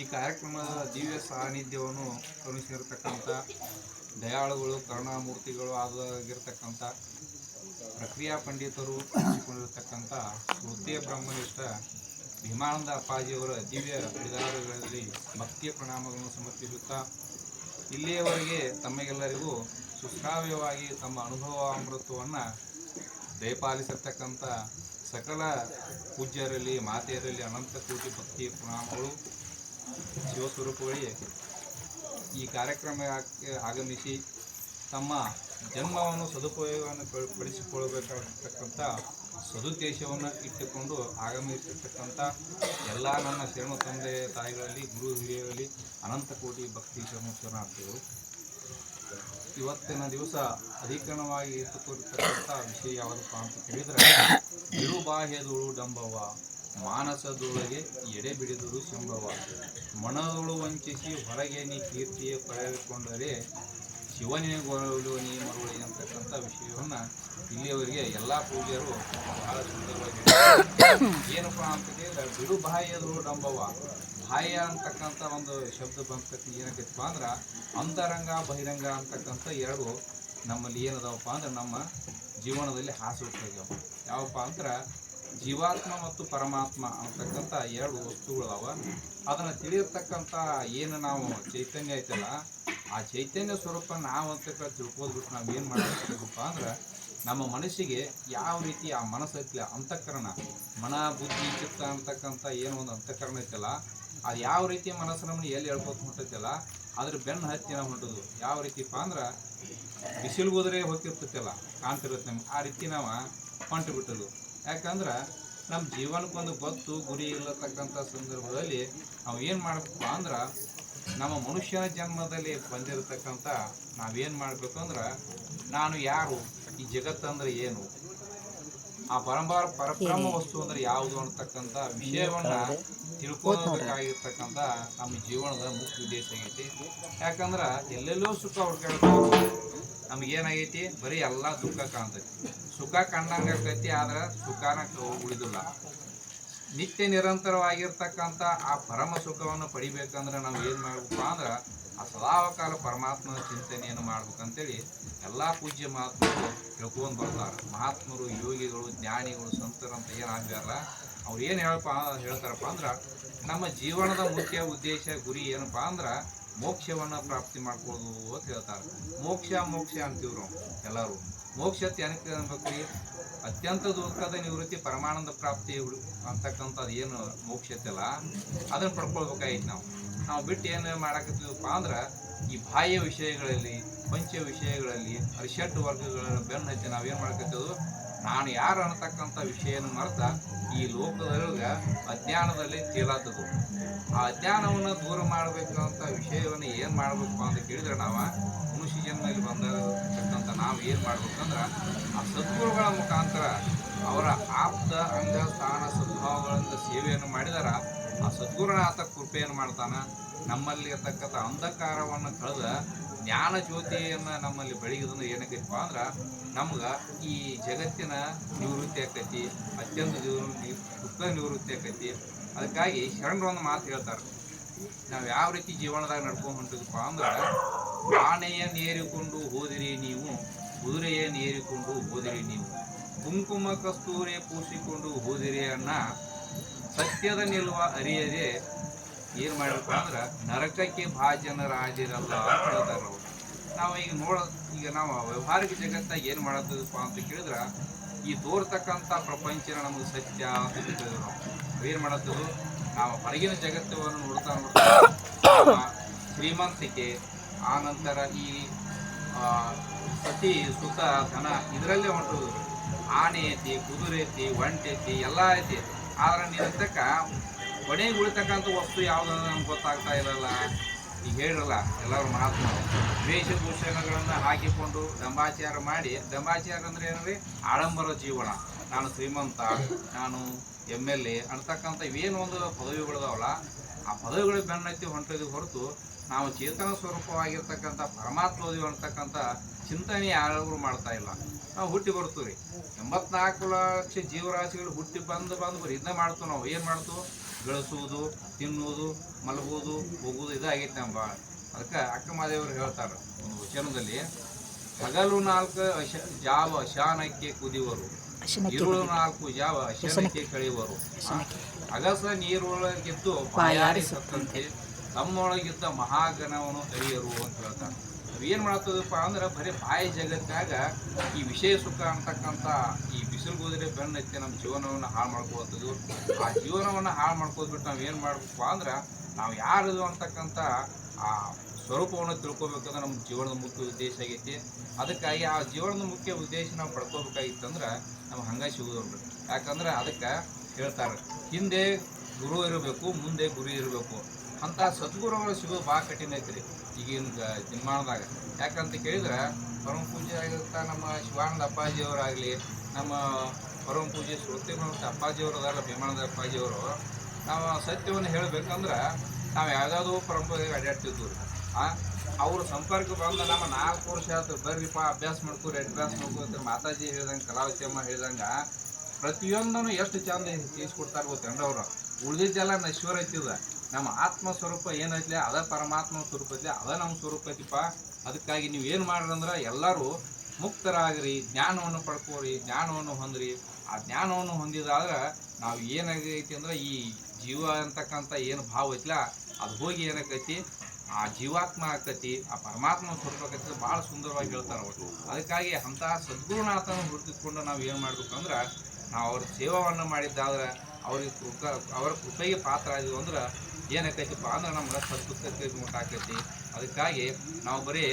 ಈ ಕಾರ್ಯಕ್ರಮದ ದಿವ್ಯ ಸಾನ್ನಿಧ್ಯವನ್ನು ಕರುಣಿಸಿರತಕ್ಕಂಥ ದಯಾಳುಗಳು, ಕರುಣಾಮೂರ್ತಿಗಳು ಆದಾಗಿರ್ತಕ್ಕಂಥ ಪ್ರಕ್ರಿಯಾ ಪಂಡಿತರು ಹಂಚಿಕೊಂಡಿರತಕ್ಕಂಥ ವೃತ್ತಿಯ ಬ್ರಹ್ಮನಿಷ್ಠ ಭೀಮಾನಂದ ಅಪ್ಪಾಜಿಯವರ ದಿವ್ಯ ವಿಧಾನಗಳಲ್ಲಿ ಭಕ್ತಿಯ ಪ್ರಣಾಮಗಳನ್ನು ಸಮರ್ಪಿಸುತ್ತಾ ಇಲ್ಲಿಯವರೆಗೆ ತಮಗೆಲ್ಲರಿಗೂ ಸುಶ್ರಾವ್ಯವಾಗಿ ತಮ್ಮ ಅನುಭವ ಅಮೃತವನ್ನು ದಯಪಾಲಿಸಿರ್ತಕ್ಕಂಥ ಸಕಲ ಪೂಜ್ಯರಲ್ಲಿ, ಮಾತೆಯರಲ್ಲಿ ಅನಂತ ಕೋಟಿ ಭಕ್ತಿ ಪ್ರಣಾಮಗಳು. ಶಿವಸ್ವರೂಪಗಳಿಗೆ ಈ ಕಾರ್ಯಕ್ರಮ ಆಗಮಿಸಿ ತಮ್ಮ ಜನ್ಮವನ್ನು ಸದುಪಯೋಗವನ್ನು ಪಡಿಸಿಕೊಳ್ಳಬೇಕಾಗಿರ್ತಕ್ಕಂಥ ಸದುದ್ದೇಶವನ್ನು ಇಟ್ಟುಕೊಂಡು ಆಗಮಿಸಿರ್ತಕ್ಕಂಥ ಎಲ್ಲ ನನ್ನ ಶರಣ ತಂದೆ ತಾಯಿಗಳಲ್ಲಿ, ಗುರು ಹಿರಿಯರಲ್ಲಿ, ಅನಂತ ಕೋಟಿ ಭಕ್ತಿ ಶರಣ ಶರಣಾರ್ಥಿಗಳು. ಇವತ್ತಿನ ದಿವಸ ಅಧಿಕರಣವಾಗಿ ಇಟ್ಟುಕೊಂಡಿರ್ತಕ್ಕಂಥ ವಿಷಯ ಯಾವುದಪ್ಪ ಅಂತ ಕೇಳಿದರೆ ಬಿರುಬಾಹ್ಯದೋಳು ಡಂಬವ ಮಾನಸದೊಳಗೆ ಎಡೆ ಬಿಡಿದುದು ಸಂಭವ ಮನದೊಳು ವಂಚಿಸಿ ಹೊರಗೆ ನೀ ಕೀರ್ತಿಯ ಪಡೆದುಕೊಂಡರೆ ಗೋಲು ನೀ ಮರುಳಿ ಅಂತಕ್ಕಂಥ ವಿಷಯವನ್ನು ಇಲ್ಲಿಯವರಿಗೆ ಎಲ್ಲ ಪೂಜ್ಯರು ಬಹಳ ಸುಂದರವಾಗಿ. ಏನಪ್ಪ ಅಂತ ಕೇಳಿದ್ರೆ, ಬಿಡು ಬಾಹ್ಯದೊಳು ಡಂಬವ. ಬಾಹ್ಯ ಅಂತಕ್ಕಂಥ ಒಂದು ಶಬ್ದ ಬಂತಕ್ಕ ಏನಾಗೈತಪ್ಪ ಅಂದ್ರೆ, ಅಂತರಂಗ, ಬಹಿರಂಗ ಅಂತಕ್ಕಂಥ ಎರಡು ನಮ್ಮಲ್ಲಿ ಏನದವಪ್ಪ ಅಂದ್ರೆ ನಮ್ಮ ಜೀವನದಲ್ಲಿ ಹಾಸು ಯಾವಪ್ಪ ಅಂದ್ರೆ ಜೀವಾತ್ಮ ಮತ್ತು ಪರಮಾತ್ಮ ಅಂತಕ್ಕಂಥ ಎರಡು ವಸ್ತುಗಳವ ಅದನ್ನು ತಿಳಿಯತಕ್ಕಂಥ ಏನು ನಾವು ಚೈತನ್ಯ ಐತಲ್ಲ, ಆ ಚೈತನ್ಯ ಸ್ವರೂಪ ನಾವು ಅಂತ ತಿಳ್ಕೋದ್ಬಿಟ್ಟು ನಾವು ಏನು ಮಾಡಬೇಕಪ್ಪ ಅಂದ್ರೆ, ನಮ್ಮ ಮನಸ್ಸಿಗೆ ಯಾವ ರೀತಿ ಆ ಮನಸ್ಸು ಐತಿ ಅಂತಃಕರಣ, ಮನ, ಬುದ್ಧಿ, ಚಿತ್ತ ಅಂತಕ್ಕಂಥ ಏನು ಒಂದು ಅಂತಃಕರಣ ಐತಲ್ಲ, ಅದು ಯಾವ ರೀತಿ ಮನಸ್ಸು ನಮ್ಮನ್ನು ಎಲ್ಲಿ ಹೇಳ್ಕೊತ ಹೊಂಟೈತಲ್ಲ ಅದ್ರ ಬೆನ್ನು ಹತ್ತಿ ನಾವು ಹೊಂಟದು. ಯಾವ ರೀತಿಪ್ಪ ಅಂದ್ರೆ, ಬಿಸಿಲು ಹೋದರೆ ಹೋಗ್ತಿರ್ತೈತಲ್ಲ ಕಾಣ್ತಿರುತ್ತೆ ನಮ್ಗೆ. ಆ ರೀತಿ ನಾವು ಹೊಂಟು ಬಿಟ್ಟದು ಯಾಕಂದ್ರೆ ನಮ್ಮ ಜೀವನಕ್ಕೊಂದು ಗೊತ್ತು, ಗುರಿ ಇಲ್ಲತಕ್ಕಂಥ ಸಂದರ್ಭದಲ್ಲಿ ನಾವು ಏನು ಮಾಡಬೇಕು ಅಂದ್ರೆ ನಮ್ಮ ಮನುಷ್ಯನ ಜನ್ಮದಲ್ಲಿ ಬಂದಿರತಕ್ಕಂಥ ನಾವೇನು ಮಾಡಬೇಕು ಅಂದ್ರೆ ನಾನು ಯಾರು, ಈ ಜಗತ್ತಂದ್ರೆ ಏನು? ಆ ಪರಂಪರ ಪರಬ್ರಹ್ಮ ವಸ್ತು ಅಂದ್ರೆ ಯಾವುದು ಅನ್ನತಕ್ಕಂತ ವಿಷಯವನ್ನ ತಿಳ್ಕೋಬೇಕಾಗಿರ್ತಕ್ಕಂಥ ನಮ್ಮ ಜೀವನದ ಮುಖ್ಯ ಉದ್ದೇಶ ಆಗೈತಿ. ಯಾಕಂದ್ರ ಎಲ್ಲೆಲ್ಲೋ ಸುಖ ಹುಡ್ಕಾಡ್ತೀವಿ ನಮಗೇನಾಗೈತಿ? ಬರೀ ಎಲ್ಲ ದುಃಖ ಕಾಣ್ತೈತಿ. ಸುಖ ಕಂಡಂಗೆ ಆಗ್ತೈತಿ ಆದ್ರೆ ಸುಖನ ಉಳಿದಿಲ್ಲ. ನಿತ್ಯ ನಿರಂತರವಾಗಿರ್ತಕ್ಕಂಥ ಆ ಪರಮ ಸುಖವನ್ನು ಪಡಿಬೇಕಂದ್ರೆ ನಾವು ಏನು ಮಾಡ್ಬೇಕಪ್ಪ ಅಂದ್ರೆ ಆ ಸದಾವಕಾಲ ಪರಮಾತ್ಮನ ಚಿಂತನೆಯನ್ನು ಮಾಡ್ಬೇಕಂತೇಳಿ ಎಲ್ಲ ಪೂಜ್ಯ ಮಹಾತ್ಮರು ಹೇಳ್ಕೊಂಡು ಬರ್ತಾರೆ. ಮಹಾತ್ಮರು, ಯೋಗಿಗಳು, ಜ್ಞಾನಿಗಳು, ಸಂತರು ಅಂತ ಏನು ಆಗ್ಯಾರಲ್ಲ ಅವ್ರು ಏನು ಹೇಳಪ್ಪ ಹೇಳ್ತಾರಪ್ಪ ಅಂದ್ರೆ ನಮ್ಮ ಜೀವನದ ಮುಖ್ಯ ಉದ್ದೇಶ, ಗುರಿ ಏನಪ್ಪ ಅಂದ್ರೆ ಮೋಕ್ಷವನ್ನು ಪ್ರಾಪ್ತಿ ಮಾಡ್ಕೊಳ್ಳೋದು ಅಂತ ಹೇಳ್ತಾರೆ. ಮೋಕ್ಷ ಮೋಕ್ಷ ಅಂತೀವಿ ಎಲ್ಲರೂ. ಮೋಕ್ಷ ಏನಕ್ಕೆ ಅನ್ಬೇಕ್ರಿ ಅತ್ಯಂತ ದುಃಖದ ನಿವೃತ್ತಿ ಪರಮಾನಂದ ಪ್ರಾಪ್ತಿ ಅಂತಕ್ಕಂಥದ್ದು ಏನು ಮೋಕ್ಷತೆಲ್ಲ ಅದನ್ನು ಪಡ್ಕೊಳ್ಬೇಕಾಗಿತ್ತು ನಾವು. ನಾವು ಬಿಟ್ಟು ಏನು ಮಾಡಾಕತ್ತೀವಪ್ಪ ಅಂದ್ರೆ ಈ ಬಾಹ್ಯ ವಿಷಯಗಳಲ್ಲಿ, ಪಂಚ ವಿಷಯಗಳಲ್ಲಿ ಅರಿಷಡ್ ವರ್ಗಗಳ ಬೆನ್ನ ನಾವು ನಾವೇನು ಮಾಡಕತ್ತೇವು ನಾನು ಯಾರು ಅನ್ನತಕ್ಕಂಥ ವಿಷಯನ ಮರೆತ ಈ ಲೋಕದೊಳಗೆ ಅಜ್ಞಾನದಲ್ಲಿ ತೇಲಾತದು ಆ ಅಜ್ಞಾನವನ್ನು ದೂರ ಮಾಡಬೇಕಂತ ವಿಷಯವನ್ನು ಏನು ಮಾಡಬೇಕು ಅಂತ ಕೇಳಿದ್ರೆ ನಾವು ಮನುಷ್ಯ ಜನ್ಮದಲ್ಲಿ ಬಂದಿರತಕ್ಕಂಥ ನಾವು ಏನು ಮಾಡ್ಬೇಕಂದ್ರೆ ಆ ಸದ್ಗುರುಗಳ ಮುಖಾಂತರ ಅವರ ಆಪ್ತ, ಅಂಗ, ಸ್ಥಾನ, ಸದ್ಭಾವಗಳಿಂದ ಸೇವೆಯನ್ನು ಮಾಡಿದಾರ. ಆ ಸದ್ಗುರುನಾಥ ಕೃಪೆಯನ್ನು ಮಾಡ್ತಾನೆ. ನಮ್ಮಲ್ಲಿ ಇರತಕ್ಕಂಥ ಅಂಧಕಾರವನ್ನು ಕಳೆದ ಜ್ಞಾನ ಜ್ಯೋತಿಯನ್ನು ನಮ್ಮಲ್ಲಿ ಬೆಳಗಿದ್ರೆ ಏನಕ್ಕೈತಪ್ಪ ಅಂದ್ರೆ ನಮ್ಗೆ ಈ ಜಗತ್ತಿನ ನಿವೃತ್ತಿ ಆಕೈತಿ, ಅತ್ಯಂತ ಜೀವನ ನಿ- ದುಃಖ ನಿವೃತ್ತಿ ಆಕೈತಿ, ಅದಕ್ಕಾಗಿ ಶರಣರು ಒಂದು ಮಾತು ಹೇಳ್ತಾರೆ. ನಾವು ಯಾವ ರೀತಿ ಜೀವನದಾಗ ನಡ್ಕೊಂಡು ಅಂದ್ರೆ ಆನೆಯನ್ನು ನೇರಿಕೊಂಡು ಹೋದಿರಿ ನೀವು ಕುದುರೆಯನ್ನು ನೇರಿಕೊಂಡು ಹೋದಿರಿ ನೀವು, ಕುಂಕುಮ ಕಸ್ತೂರಿ ಪೂಸಿಕೊಂಡು ಹೋದಿರಿ ಅನ್ನ, ಸತ್ಯದ ನಿಲುವ ಅರಿಯದೆ ಏನು ಮಾಡಬೇಕು ಅಂದ್ರೆ ನರಕಕ್ಕೆ ಭಾಜನರಾದಿರಲ್ಲ ಹೇಳ್ತಾರೆ ನಾವು ಈಗ ನೋಡ, ಈಗ ನಾವು ವ್ಯವಹಾರಿಕ ಜಗತ್ತಾಗ ಏನು ಮಾಡತ್ತದಪ್ಪ ಅಂತ ಕೇಳಿದ್ರೆ, ಈ ತೋರ್ತಕ್ಕಂಥ ಪ್ರಪಂಚನ ನಮಗೆ ಸತ್ಯ ಅಂತ ಕೇಳಿದ್ರು ನಾವು ಏನು ಮಾಡತ್ತದು? ನಾವು ಹೊರಗಿನ ಜಗತ್ತವನ್ನು ನೋಡ್ತಾ ನೋಡ್ತಾ ಶ್ರೀಮಂತಿಕೆ, ಆ ನಂತರ ಈ ಸತಿ ಸುತ ಧನ ಇದರಲ್ಲೇ ಹೊಂಟೋದು ಆನೆ ಐತಿ ಕುದುರೆ ಐತಿ ಒಂಟೆ ಐತಿ ಎಲ್ಲ ಐತಿ. ಆದ್ರೆ ನಿನ್ನಂತಕ್ಕ ಕೊನೆಗೆ ಉಳಿತಕ್ಕಂಥ ವಸ್ತು ಯಾವ್ದು ನಮ್ಗೆ ಗೊತ್ತಾಗ್ತಾ ಇರಲ್ಲ. ಈಗ ಹೇಳಲ್ಲ ಎಲ್ಲರೂ ಮಹಾತ್ಮ ವೇಷಭೂಷಣಗಳನ್ನು ಹಾಕಿಕೊಂಡು ದಂಬಾಚಾರ ಮಾಡಿ ದಂಬಾಚಾರ ಅಂದ್ರೆ ರೀ ಆಡಂಬರ ಜೀವನ. ನಾನು ಶ್ರೀಮಂತ, ನಾನು ಎಂ ಎಲ್ ಎ ಅಂತಕ್ಕಂಥ ಇವೇನು ಒಂದು ಪದವಿಗಳಿದಾವಲ್ಲ, ಆ ಪದವಿಗಳ ಬೆನ್ನತ್ತಿ ಹೊಂಟಿದ್ದು ಹೊರತು ನಾವು ಚೇತನ ಸ್ವರೂಪವಾಗಿರ್ತಕ್ಕಂಥ ಪರಮಾತ್ಮದಿ ಅಂತಕ್ಕಂಥ ಚಿಂತನೆ ಯಾರು ಮಾಡ್ತಾ ಇಲ್ಲ. ನಾವು ಹುಟ್ಟಿ ಬರ್ತೀವಿ ಎಂಬತ್ನಾಲ್ಕು ಲಕ್ಷ ಜೀವರಾಶಿಗಳು ಹುಟ್ಟಿ ಬಂದು ಬಂದು ಬರೀ ಇದನ್ನ ಮಾಡ್ತೀವಿ ನಾವು. ಏನು ಮಾಡ್ತು ಗಳಿಸುವುದು ತಿನ್ನುವುದು ಮಲಗುವುದು ಹೋಗುವುದು ಇದಾಗೈತೆ ನಮ್ಮ ಭಾಳ. ಅದಕ್ಕೆ ಅಕ್ಕ ಮಾದೇವರು ಹೇಳ್ತಾರೆ ಒಂದು ವಚನದಲ್ಲಿ ಹಗಲು ನಾಲ್ಕು ಅಶ ಜಾವ ಅಶಾನಕ್ಕೆ ಕುದಿವರು. ಇರುಳು ನಾಲ್ಕು ಜಾವ ಅಶನಕ್ಕೆ ಕಳೆಯುವರು. ಅಗಸ ನೀರೊಳಗಿದ್ದು ಬಾಯಾರಿ ಸತ್ತಂತೆ ತಮ್ಮೊಳಗಿದ್ದ ಮಹಾಗಣವನ್ನು ಕರೆಯರು ಅಂತ ಹೇಳ್ತಾರೆ. ನಾವ್ ಏನ್ ಮಾಡ್ತದಪ್ಪ ಅಂದ್ರೆ ಬರೀ ಬಾಯಿ ಜಗತ್ತಾಗ ಈ ವಿಷಯ ಸುಖ ಅಂತಕ್ಕಂಥ ಈ ಬಿಸಿಲು ಗೋದರೆ ಬೆನ್ನೈತೆ ನಮ್ಮ ಜೀವನವನ್ನು ಹಾಳು ಮಾಡ್ಕೋತದ್ದು ಆ ಜೀವನವನ್ನು ಹಾಳು ಮಾಡ್ಕೋದ್ಬಿಟ್ಟು ನಾವು ಏನು ಮಾಡ್ಬೇಕು ಅಂದ್ರೆ ನಾವು ಯಾರದು ಅಂತಕ್ಕಂಥ ಆ ಸ್ವರೂಪವನ್ನು ತಿಳ್ಕೊಬೇಕಂದ್ರೆ ನಮ್ಮ ಜೀವನದ ಮುಖ್ಯ ಉದ್ದೇಶ ಆಗೈತಿ. ಅದಕ್ಕಾಗಿ ಆ ಜೀವನದ ಮುಖ್ಯ ಉದ್ದೇಶ ನಾವು ಪಡ್ಕೋಬೇಕಾಗಿತ್ತಂದ್ರೆ ನಮ್ಗೆ ಹಂಗೆ ಸಿಗೋದು ಯಾಕಂದ್ರೆ ಅದಕ್ಕೆ ಹೇಳ್ತಾರೆ, ಹಿಂದೆ ಗುರು ಇರಬೇಕು, ಮುಂದೆ ಗುರು ಇರಬೇಕು. ಅಂತ ಸದ್ಗುರುಗಳು ಸಿಗೋದು ಭಾಳ ಕಠಿಣ ಐತ್ರಿ ಈಗಿನ ದಿನಮಾನದಾಗ ಯಾಕಂತ ಕೇಳಿದ್ರೆ, ಪರಮ ಪೂಜೆ ಆಗಿರ್ತ ನಮ್ಮ ಶಿವಾನಂದ ಅಪ್ಪಾಜಿಯವರಾಗಲಿ ನಮ್ಮ ಪರಮ ಪೂಜೆ ಶ್ರೋತಿಮಂತ ಅಪ್ಪಾಜಿಯವರು ಅದಾರ ಭೀಮಾನಂದ ಅಪ್ಪಾಜಿಯವರು, ನಾವು ಸತ್ಯವನ್ನು ಹೇಳಬೇಕಂದ್ರೆ ನಾವು ಯಾವುದಾದ್ರು ಪರಂಪರೆಗೆ ಅಡ್ಡಾಡ್ತಿದ್ವಿ ಅವ್ರ ಸಂಪರ್ಕ ಬಂದ ನಮ್ಮ ನಾಲ್ಕು ವರ್ಷ ಆಯ್ತು ಬರ್ರಿಪ್ಪ ಅಭ್ಯಾಸ ಮಾಡ್ಕೊರಿ ಅಭ್ಯಾಸ ಮಾಡ್ಕೋತಾರೆ ಮಾತಾಜಿ ಹೇಳ್ದಂಗೆ ಕಲಾವತಿಯಮ್ಮ ಹೇಳ್ದಂಗೆ, ಪ್ರತಿಯೊಂದನ್ನು ಎಷ್ಟು ಚಂದ ತಿಳಿಸ್ಕೊಡ್ತಾರೆ ಗೊತ್ತೇನ್ರಿ ಅವರು. ಉಳಿದಿದ್ದೆಲ್ಲ ನಶ್ವರ ಐತಿದ ನಮ್ಮ ಆತ್ಮ ಸ್ವರೂಪ ಏನೈತ್ಲೆ ಅದ ಪರಮಾತ್ಮ ಸ್ವರೂಪ ಐತಿ ಅದ ನಮ್ಮ ಸ್ವರೂಪ ಐತಿಪ್ಪ ಅದಕ್ಕಾಗಿ ನೀವು ಏನು ಮಾಡ್ರಂದ್ರೆ ಎಲ್ಲರೂ ಮುಕ್ತರಾಗ್ರಿ ಜ್ಞಾನವನ್ನು ಪಡ್ಕೋರಿ ಜ್ಞಾನವನ್ನು ಹೊಂದ್ರಿ ಆ ಜ್ಞಾನವನ್ನು ಹೊಂದಿದಾದ್ರೆ ನಾವು ಏನಾಗೈತಿ ಅಂದ್ರೆ ಈ ಜೀವ ಅಂತಕ್ಕಂಥ ಏನು ಭಾವ ಐತ್ಲ ಅದು ಹೋಗಿ ಏನಾಗೈತಿ ಆ ಜೀವಾತ್ಮ ಆಗ್ತೈತಿ ಆ ಪರಮಾತ್ಮ ಸ್ವರೂಪ ಆಕತಿ ಭಾಳ ಸುಂದರವಾಗಿ ಹೇಳ್ತಾರೆ ಅವರು ಅದಕ್ಕಾಗಿ ಅಂತ ಸದ್ಗುರುನಾಥನ ಗುರುತಿಸ್ಕೊಂಡು ನಾವು ಏನು ಮಾಡ್ಬೇಕಂದ್ರೆ ನಾವು ಅವ್ರ ಸೇವಾವನ್ನು ಮಾಡಿದ್ದಾದ್ರೆ ಅವ್ರಿಗೆ ಅವರ ಕೃಪೆಗೆ ಪಾತ್ರ ಆಗಿದ್ವು ಅಂದ್ರೆ ಏನಾಕೈತಿಪ್ಪ ಅಂದ್ರೆ ನಮ್ಗೆ ಸದ್ಬುದ್ಧಕ್ಕೆ ಮುಟ್ಟಾಕೈತಿ ಅದಕ್ಕಾಗಿ ನಾವು ಬರೀ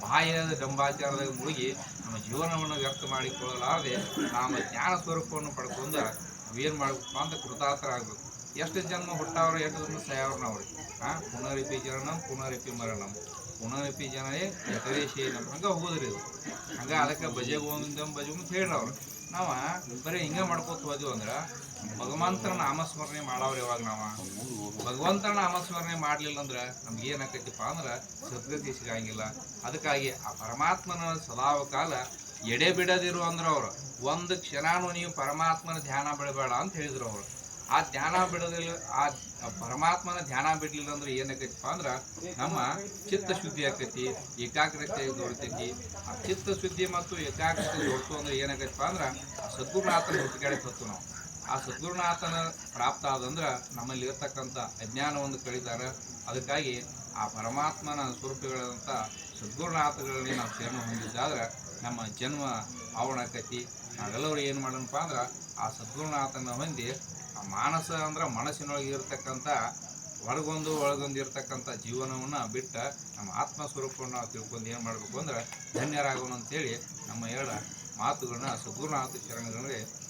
ಬಾಯದ ಡಂಬಾಚಾರದಾಗ ಮುಳುಗಿ ನಮ್ಮ ಜೀವನವನ್ನು ವ್ಯಕ್ತ ಮಾಡಿಕೊಳ್ಳಲಾರದೆ ನಮ್ಮ ಜ್ಞಾನ ಸ್ವರೂಪವನ್ನು ಪಡ್ಕೊಂಡು ನಾವೇನು ಮಾಡಬೇಕಪ್ಪ ಅಂತ ಕೃತಾರ್ಥರಾಗಬೇಕು. ಎಷ್ಟು ಜನ್ಮ ಹುಟ್ಟಾವ್ರ, ಎಷ್ಟು ಜನ್ಮ ಸಾಯವ್ರನ್ನ ಅವ್ರಿಗೆ ಹಾಂ ಪುನರಿಪಿ ಜನನಂ ಪುನರಿಪಿ ಮರಣಂ. ಪುನರಿಪಿ ಜನರೇ ಎಕರೇಶಿ ನಮ್ಮ ಹಂಗೆ ಹೋಗೋದ್ರಿ ಇದು. ಹಂಗೆ ಅದಕ್ಕೆ ಬಜೆ ಗೋವಿಂದಂ ಬಜೆ ಅಂತ ಹೇಳ್ರಿ ಅವ್ರು. ನಾವು ಬರೀ ಹಿಂಗೆ ಮಾಡ್ಕೋತ ಹೋದ್ವಿ ಅಂದ್ರೆ ಭಗವಂತನ ನಾಮಸ್ಮರಣೆ ಮಾಡವ್ರಿ ಇವಾಗ ನಾವ. ಭಗವಂತನ ನಾಮಸ್ಮರಣೆ ಮಾಡಲಿಲ್ಲ ಅಂದ್ರೆ ನಮ್ಗೆ ಏನಾಕೈತಿಪ್ಪ ಅಂದ್ರೆ ಸದ್ಗತಿ ಸಿಗಂಗಿಲ್ಲ. ಅದಕ್ಕಾಗಿ ಆ ಪರಮಾತ್ಮನ ಸದಾವ ಕಾಲ ಎಡೆ ಬಿಡದಿರು ಅಂದ್ರೆ ಅವ್ರು. ಒಂದು ಕ್ಷಣನೂ ನೀವು ಪರಮಾತ್ಮನ ಧ್ಯಾನ ಬಿಡಬೇಡ ಅಂತ ಹೇಳಿದ್ರು ಅವರು. ಆ ಧ್ಯಾನ ಬಿಡೋದಿಲ್ಲ, ಆ ಪರಮಾತ್ಮನ ಧ್ಯಾನ ಬಿಡ್ಲಿಲ್ಲ ಅಂದ್ರೆ ಏನಾಗೈತಪ್ಪ ಅಂದ್ರೆ ನಮ್ಮ ಚಿತ್ತ ಶುದ್ಧಿ ಆಕೈತಿ, ಏಕಾಗ್ರತೆ ದೊಡ್ತೈತಿ ಆ ಚಿತ್ತ ಶುದ್ಧಿ ಮತ್ತು ಏಕಾಗ್ರತೆ ದೊಡ್ತು ಅಂದ್ರೆ ಏನಾಗೈತಪ್ಪ ಅಂದ್ರೆ ಸದ್ಗುರುನಾಥನ ಹುಟ್ಟಿಗೆ ಹೊತ್ತು ನಾವು. ಆ ಸದ್ಗುರುನಾಥನ ಪ್ರಾಪ್ತ ಆದಂದ್ರೆ ನಮ್ಮಲ್ಲಿ ಇರತಕ್ಕಂಥ ಅಜ್ಞಾನವನ್ನು ಕಳಿತಾರೆ. ಅದಕ್ಕಾಗಿ ಆ ಪರಮಾತ್ಮನ ಸ್ವರೂಪಗಳಾದಂಥ ಸದ್ಗುರುನಾಥಗಳಲ್ಲಿ ನಾವು ಜನ್ಮ ಹೊಂದಿದ್ದಾದ್ರೆ ನಮ್ಮ ಜನ್ಮ ಆವರಣಕತಿ. ನಾವೆಲ್ಲರೂ ಏನು ಮಾಡೋಣಪ್ಪ ಅಂದ್ರೆ ಆ ಸದ್ಗುರುನಾಥನ ಹೊಂದಿ ಆ ಮಾನಸ ಅಂದ್ರೆ ಮನಸ್ಸಿನೊಳಗೆ ಇರತಕ್ಕಂಥ, ಹೊರಗೊಂದು ಒಳಗೊಂದು ಇರತಕ್ಕಂಥ ಜೀವನವನ್ನು ಬಿಟ್ಟು ನಮ್ಮ ಆತ್ಮ ಸ್ವರೂಪವನ್ನು ನಾವು ತಿಳ್ಕೊಂಡು ಏನು ಮಾಡಬೇಕು ಅಂದ್ರೆ ಧನ್ಯರಾಗೋಣ ಅಂತೇಳಿ ನಮ್ಮ ಎರಡು ಮಾತುಗಳನ್ನ ಸುಗುರ್ನಾಥ ಶರಣಗಳಿಗೆ